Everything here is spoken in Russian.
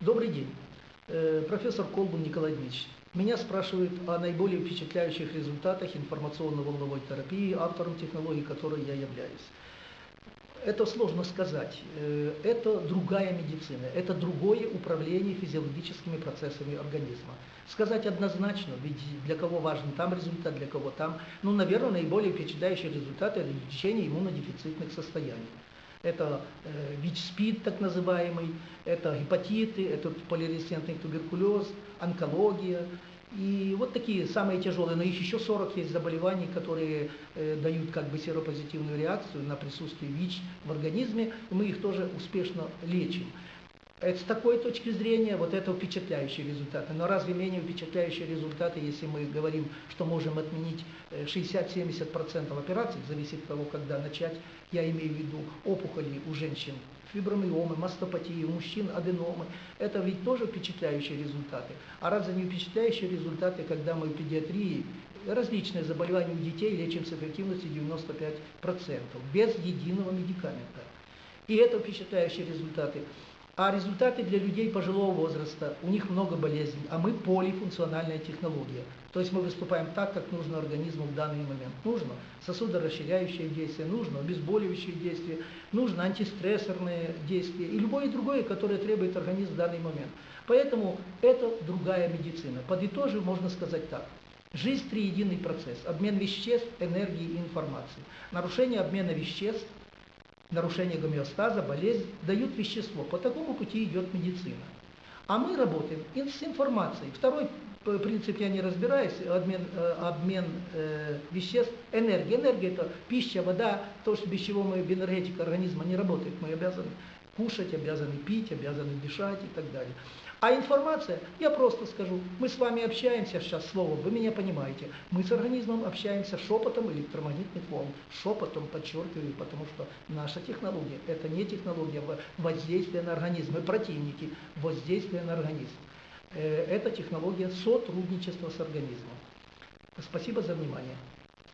Добрый день. Э, профессор Колбун Николай Дмитриевич. Меня спрашивают о наиболее впечатляющих результатах информационно-волновой терапии, автором технологии которой я являюсь. Это сложно сказать. Э, это другая медицина, это другое управление физиологическими процессами организма. Сказать однозначно, ведь для кого важен там результат, для кого там. Ну, наверное, наиболее впечатляющие результаты – это лечение иммунодефицитных состояний. Это э, ВИЧ-СПИД так называемый, это гепатиты, это полирезистентный туберкулез, онкология. И вот такие самые тяжелые, но их еще 40 есть заболеваний, которые э, дают как бы серопозитивную реакцию на присутствие ВИЧ в организме, мы их тоже успешно лечим. Это, с такой точки зрения, вот это впечатляющие результаты. Но разве менее впечатляющие результаты, если мы говорим, что можем отменить 60-70% э, операций, зависит от того, когда начать, я имею в виду опухоли у женщин, фибромиомы, мастопатии, у мужчин аденомы. Это ведь тоже впечатляющие результаты. А разве не впечатляющие результаты, когда мы в педиатрии различные заболевания у детей лечим с эффективностью 95%, без единого медикамента. И это впечатляющие результаты. А результаты для людей пожилого возраста, у них много болезней, а мы полифункциональная технология. То есть мы выступаем так, как нужно организму в данный момент. Нужно сосудорасширяющее действие, нужно обезболивающее действие, нужно антистрессорные действия и любое другое, которое требует организм в данный момент. Поэтому это другая медицина. Подытожив, можно сказать так. Жизнь – триединый процесс. Обмен веществ, энергии и информации. Нарушение обмена веществ нарушение гомеостаза, болезнь, дают вещество. По такому пути идет медицина. А мы работаем с информацией. Второй принцип я не разбираюсь, обмен, э, обмен э, веществ, энергия. Энергия это пища, вода, то, что без чего мы, энергетика организма не работает. Мы обязаны кушать, обязаны пить, обязаны дышать и так далее. А информация, я просто скажу, мы с вами общаемся сейчас словом, вы меня понимаете. Мы с организмом общаемся шепотом электромагнитных волн. Шепотом, подчеркиваю, потому что наша технология, это не технология воздействия на организм. Мы противники воздействия на организм. Э, это технология сотрудничества с организмом. Спасибо за внимание.